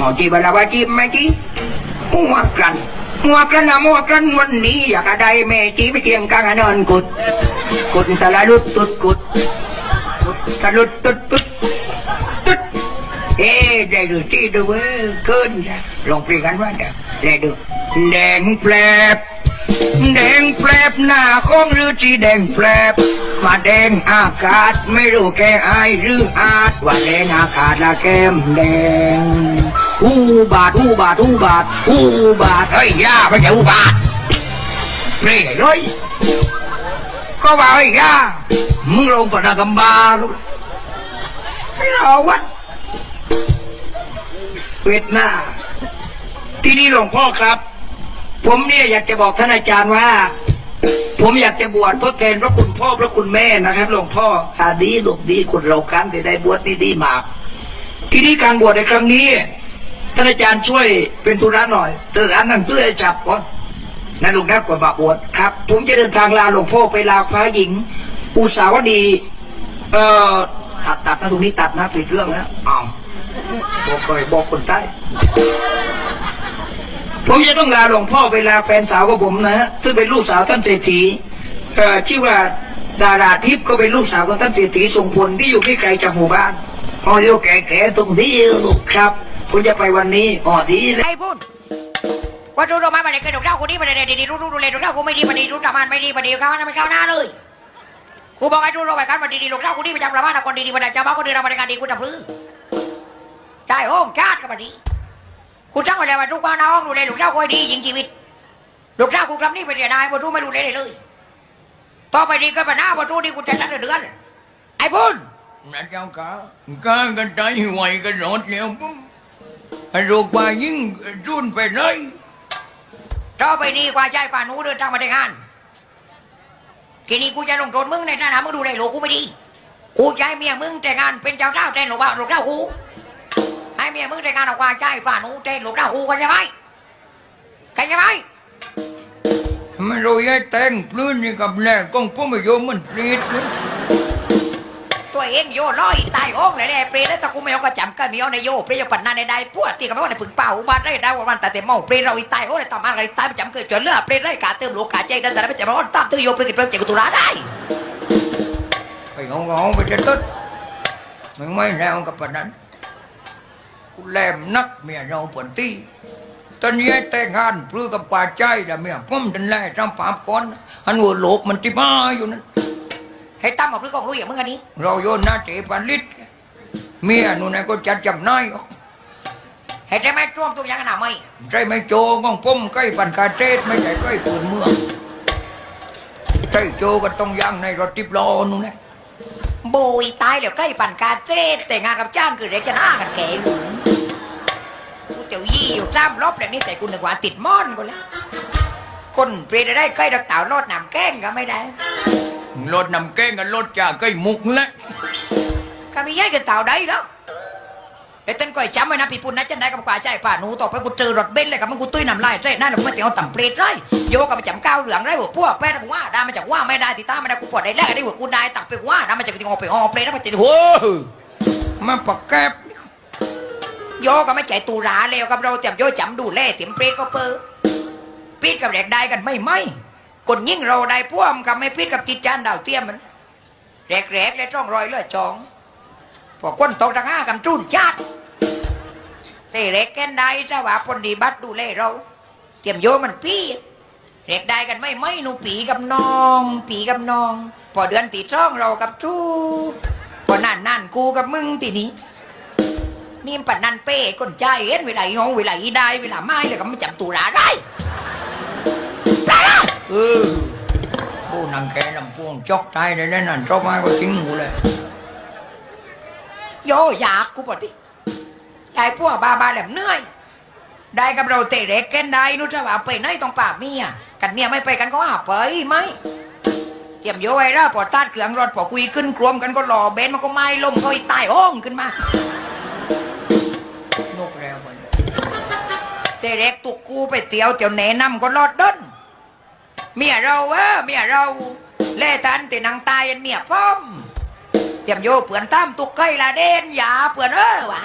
อ๋อจีบลาวาจีบไหมจีมัวกันมัวกันนะมัวกันวันนี้อยากได้แม่จีไม่เทียงกลางนอนกุด กุดตะละลุดตุดกุดกุดตะลุดตุดตุดตุดเอ๊ได้ดูที่ดูเว้ยเกินจ้ะลองเพลงกันว่าเด้อได้ดูแดงแปลบแดงแปลบหน้าของหรือที่แดงแปลบมาแดงอากาศไม่รู้แกไอหรืออาจว่าแดงอากาศละแก้มแดง อูบาทอูบาทอูบาทอูบาทเฮ้ยย่าไม่ใช่อูบาทนี่ไงเลยก็ว่าเฮ้ยย่ามึงลงปนากำบาลูกไม่รอวัดเวทหน้า ที่นี่หลวงพ่อครับ ผมเนี่ยอยากจะบอกท่านอาจารย์ว่า ผมอยากจะบวชทดแทนพระคุณพ่อพระคุณแม่นะครับหลวงพ่ออาดีหลูกดีคุณเรากันที่ได้บวชนี่ดีมาก ที่นี่การบวชในครั้งนี้ ท่านอาจารย์ช่วยเป็นตุระหน่อยตือนอันนั้นเพื่อให้จับก่อนนันลูกนะกว่าบาบวชครับ ผมจะเดินทางลาหลวงพ่อไปลาฟ้าหญิง อุสาวดี เอ่อตัดตัดนะตรงนี้ตัดนะผิดเรื่องนะอ้าวบอกเคยบอกคนใต้ผมจะต้องลาหลวงพ่อไปลาแฟนสาวของผมนะฮะซึ่งเป็นลูกสาวท่านเศรษฐีเอ่อชื่อว่าดาราทิพย์ก็เป็นลูกสาวของท่านเศรษฐีทรงพลที่อยู่ไม่ไกลจากหมู่บ้านอ๋ออยู่แก่ๆตรงนี้ครับ ผมจะไปวันนี้อ๋อดีเลยไอ้พุ่นว่าดูดอกไม้มาเลยกระดกเท้ากูดีมาเลยดีดีรู้รู้ดูเลยดอกเท้ากูไม่ดีมาดีรู้ทำมันไม่ดีมาดีเข้ามันไม่เข้าหน้าเลยกูบอกไอ้ดูดอกไม้กันมาดีดีดอกเท้ากูดีประจำประมาณคนดีดีมาจากเจ้าบ้านคนดีเรามาในการดีกูทำพื้นใช่โอ้งชาติก็มาดีกูจ้างไว้แล้วว่าทุกบ้านน้องดูเลยดอกเท้ากูให้ดียิงชีวิตดอกเท้ากูกลับนี่ไปเรียนายบ่รู้ไม่รู้เลยเลยต่อไปดีก็มาหน้าบ่รู้ดีกูจะตัดเดือนไอ้พุ่นนะเจ้าค่ะก้ากันใจไหวกันรอดแล้วปุ๊บ ลูกว่ายิ่งรุ่นไปเลยต่อไปดีกว่าใจป่าหนูเดินทางมาได้งานทีนี้กูจะลงโทษมึงในฐานะมึงดูแลลูกกูไม่ดี กูจะให้เมียมึงแต่งงานเป็นเจ้าเจ้าแทนลูกบ้านลูกเจ้ากูให้เมียมึงแต่งงานออกมาใจป่าหนูแทนลูกเจ้ากูกันใช่ไหมกันใช่ไหมไม่รู้ยัยแต่งปลื้นนี่กับแหล่กองพ่อไม่โยมมันปลีดเลย ตัวเองโยร้อยตายโอ่งเลยแหละเปรตแล้วถ้ากูไม่เอากระจำก็มีเอาในโยเปรตปันนันในใดพวกที่ก็ไม่ว่าในผึ่งเป่าอุบาทได้ได้วันแต่เต็มเมาเปรตเราอีตายโอ้เลยตามอะไรตายประจำเกิดจนเลือดเปรตได้กาเติมโลกาใจดันแต่ไม่จำร้อนตามตื้อโยเปรตกินเปรตเจกุตุระได้ไปงงงไปจะต้นมึงไม่แล้วกับปนนั้นกูแหลมนักเมียเราปนตีตอนนี้แต่งานปลื้กับกว่าใจแต่เมียผมดันแล่ทำปามก้อนอันหัวโลกมันที่มาอยู่นั้น ให้ตั้มเอาพรื้กองรู้อย่างมึงอันนี้ เราโยนหน้าเจปันลิตเมียนู่นนะก็จัดจำนายออกให้ได้ไหมจ้วมตัวอยังขนาดไม่ใจไม่โจของผมใกล้ปันคาเทศไม่ใช่ใกล้ปืนเมืองใจโจก็ต้องย่างในรถทิพล้อนู่นนะโบยตายแล้วใกล้ปั่นกาเจ๊แต่งงานกับจ้านคือเด็กจะหน้ากันแก่หลุนกูเตียวยี่อยู่จ้ามรอบแบบนี้แต่กูนึกว่าติดม่อนกูแล้วคนเปรตได้ใกล้ดักเต่ารอดหนามแกล้งก็ไม่ได้ รถนำแกงกับรถจ่าใกล้มุกแล้วก็มีย้ายกันเต่าได้แล้วไอ้เต้นก้อยจำไว้นะพี่ปุ่นนะจะได้กับกว่าใจป่าหนูต่อไปกูเจอรถเบนซ์เลยกับมึงกูตุ้ยน้ำลายใจนั่นหนูไม่เตียวต่ำเปรตไรโยกับมาจำก้าวเหลืองไรหัวพวกแป้งว่าได้มาจากว่าไม่ได้ติดตามไม่ได้กูปวดได้แรกได้หัวกูได้ตักไปว่าได้มาจากติงอไปออเปรตแล้วมาติดหัวมาปักแกบโยก็ไม่ใจตูราเลวกับเราเตรียมโยจำดูแลเตรียมเปรตก็เปอปิดกับเด็กได้กันไม่ไม่ คนยิ่งเราได้พ่วมกับไม่ปิดกับติดจานดาวเทียมมันแรกๆเลยต้องรอยเลือดจองพอคนตกทางห้ากันจุนชาติแต่เล็กแกนได้ถ้าว่าปนดีบัตรดูแลเรา เตรียมโยมันปีเด็กได้กันไม่ไม่หนูปีกับน้อง ปีกับน้อง พอเดือนตีช่องเรากับทูพอนั่นนั่นกูกับมึงตีนี้นี่มันปันนันเป้คนใจเอ็นเวลาอีงงเวลาอีได้เวลาไม่เลยก็ไม่จำตูราได้ เออโอ้นางแกลำพวงจอกตายเลยนั่นชอบมาก็ทิ้งกูเลยโยอยากกูปะที่ได้พวกบาบาแหลมเหนื่อย ได้กับเราเตะเด็กแกนได้นู้จะว่าไปไหนต้องป่าเมียกันเมียไม่ไปกันก็หาไปไหมเตรียมโยไว้แล้วพอตัดเครื่องรถพอคุยขึ้นกลวมกันก็รอเบนมันก็ไม่ล่มก็อีตายอ้งขึ้นมานกแล้วมันเตะเด็กตุกกูไปเตียวเตียวแหนนำก็รอดด้น เมียเราเว้อเมียเราเล่ตันแต่นางตายันเมียพ่อมเตรียมโยเปื่อนตั้มตุกไก่ละเด่นอย่าเปื่อนเออวะ